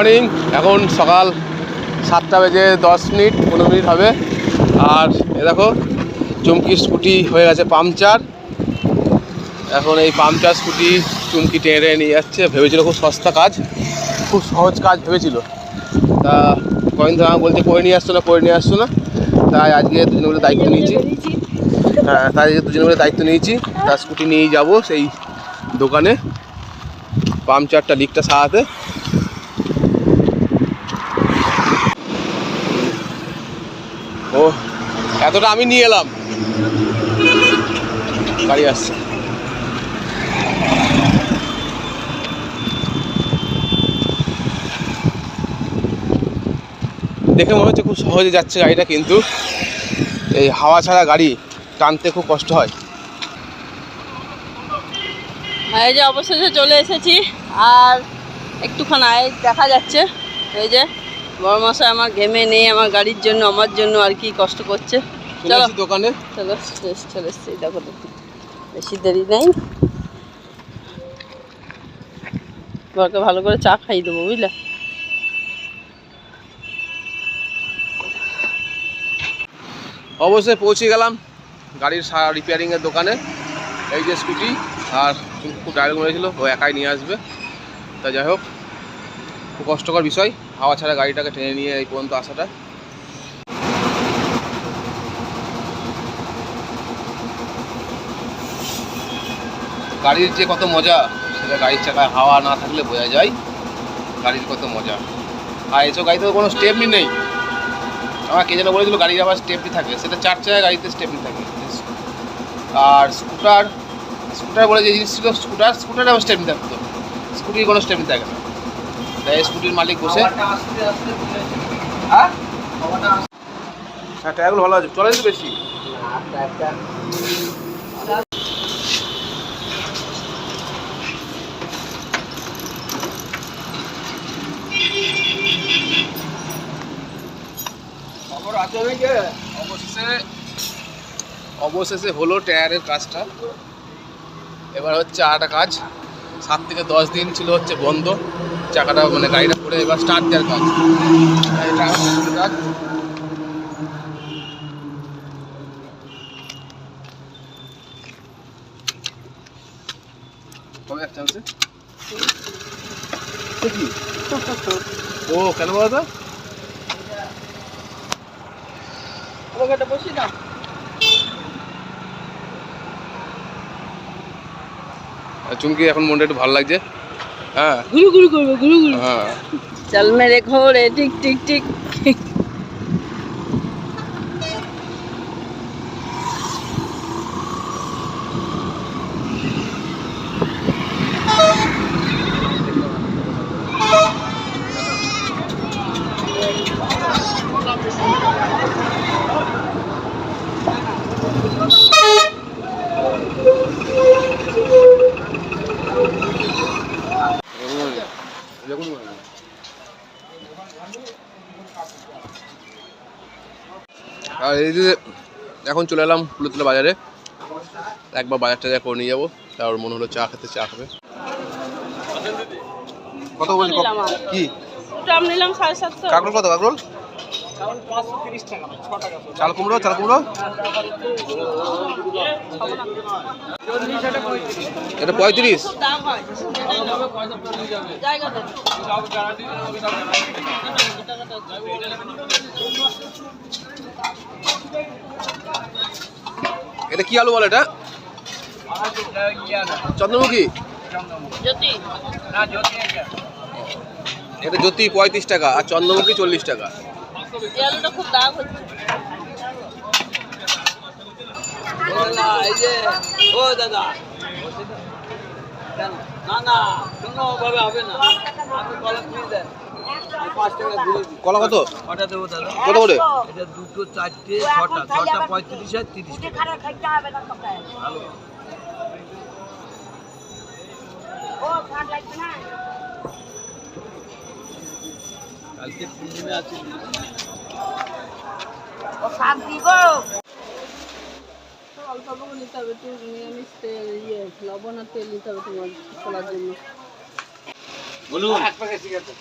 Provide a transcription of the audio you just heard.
Morning. এখন সকাল সাতটা বেজে দশ মিনিট, পনেরো মিনিট হবে। আর এ দেখো চুমকি স্কুটি হয়ে গেছে পাংচার এখন এই পাংচার স্কুটি চুমকি টেনে নিয়ে যাচ্ছে। ভেবেছিল খুব সস্তা কাজ, খুব সহজ কাজ ভেবেছিল। তা কয়েন ধর বলছে করে নিয়ে আসছো না করে নিয়ে আসছো না? তাই আজকে দুজন মিলে দায়িত্ব নিয়েছি। হ্যাঁ তাই দুজনে মিলে দায়িত্ব নিয়েছি। তার স্কুটি নিয়ে যাব সেই দোকানে। পাংচারটা লিকটা সারাতে ও এতটা আমি নিয়ে এলাম। গাড়ি আসছে। দেখে মনে হচ্ছে খুব সহজে যাচ্ছে গাড়িটা কিন্তু এই হাওয়া ছাড়া গাড়ি টানতে খুব কষ্ট হয়। হ্যাঁ, এই যে অবশেষে চলে এসেছি আর একটুখানি দেখা যাচ্ছে। এই যে বড় মশাই আমার ঘেমে নেই আমার গাড়ির জন্য আমার জন্য আর কি কষ্ট করছে। চলে। দোকানে? চলো বেশ চলে এসছি দেখো বেশি দেরি নেই। বরকে ভালো করে চা খাইয়ে দেবো বুঝলে? অবশ্যই পৌঁছে গেলাম গাড়ির রিপেয়ারিংয়ের দোকানে। এই যে স্কুটি আর খুব ডায়লগ মেরেছিল ও একাই নিয়ে আসবে। তা যাই হোক খুব কষ্টকর বিষয়। হাওয়া ছাড়া গাড়িটাকে টেনে নিয়ে এই পর্যন্ত আসাটা। গাড়ির যে কত মজা, সেটা গাড়ির চাকায় হাওয়া না থাকলে বোঝা যায় গাড়ির কত মজা। আর এসব গাড়িতে কোনো স্টেপনি নেই। আমার কে যেন বলেছিল, গাড়ির আবার স্টেপনি থাকে। সেটা চার চাকা গাড়িতে স্টেপনি থাকে। আর স্কুটার স্কুটার বলে যে জিনিস ছিল স্কুটার স্কুটারে আবার স্টেপনি থাকতো। স্কুটির কোনো স্টেপনি থাকে না। স্কুটির মালিক বসে। হ্যাঁ টায়ারগুলো ভালো আছে। চলে তো বেশি। অবশেষে অবশেষে হলো টায়ারের কাজটা। এবার হচ্ছে আরেকটা কাজ। সাত থেকে দশ দিন ছিল হচ্ছে বন্ধ। চাকাটা মানে গাড়িটা পরে এবার স্টার্ট দেওয়ার কাজ। কবে একটা হচ্ছে ও কেন বলো তো? চুমকি এখন মনটা একটু ভালো লাগছে? হ্যাঁ। গুরু গুরু করব গুরু গুরু হ্যাঁ। চল মেরে ঘোরে টিক টিক টিক। আর এই যে এখন চলে এলাম ফুলতলা বাজারে। একবার বাজারটা যা করে নিয়ে যাব। তারপর মনে হলো চা খেতে চা খাবে। কত বলছি কি? নিলাম সাড়ে সাতশো। কাকরোল কত? কাকরোল? চাল কুমড়ো চাল কুমড়ো? এটা পঁয়ত্রিশ। এটা কি আলু বলে এটা? চন্দ্রমুখী? এটা জ্যোতি, পঁয়ত্রিশ টাকা, আর চন্দ্রমুখী চল্লিশ টাকা। এই আলুটা খুব দাম হচ্ছে এই যে ও দাদা। না না কোনো ভাবে হবে না। আপনি কলম দিয়ে দেন। পাঁচ টাকা কলা কত? কটা দেবো দাদা? কত করে? এটা দুটো চারটে ছটা ছটা পঁয়ত্রিশ আর তিরিশ টাকা। ভালো। কালকে পূর্ণিমা আছে। অল্প অল্প করে নিতে হবে একটু নিরামিষ তেল ইয়ে লবণ আর তেল নিতে হবে তোমার খোলার জন্য। বলুন। এক প্যাকেট ঠিক আছে।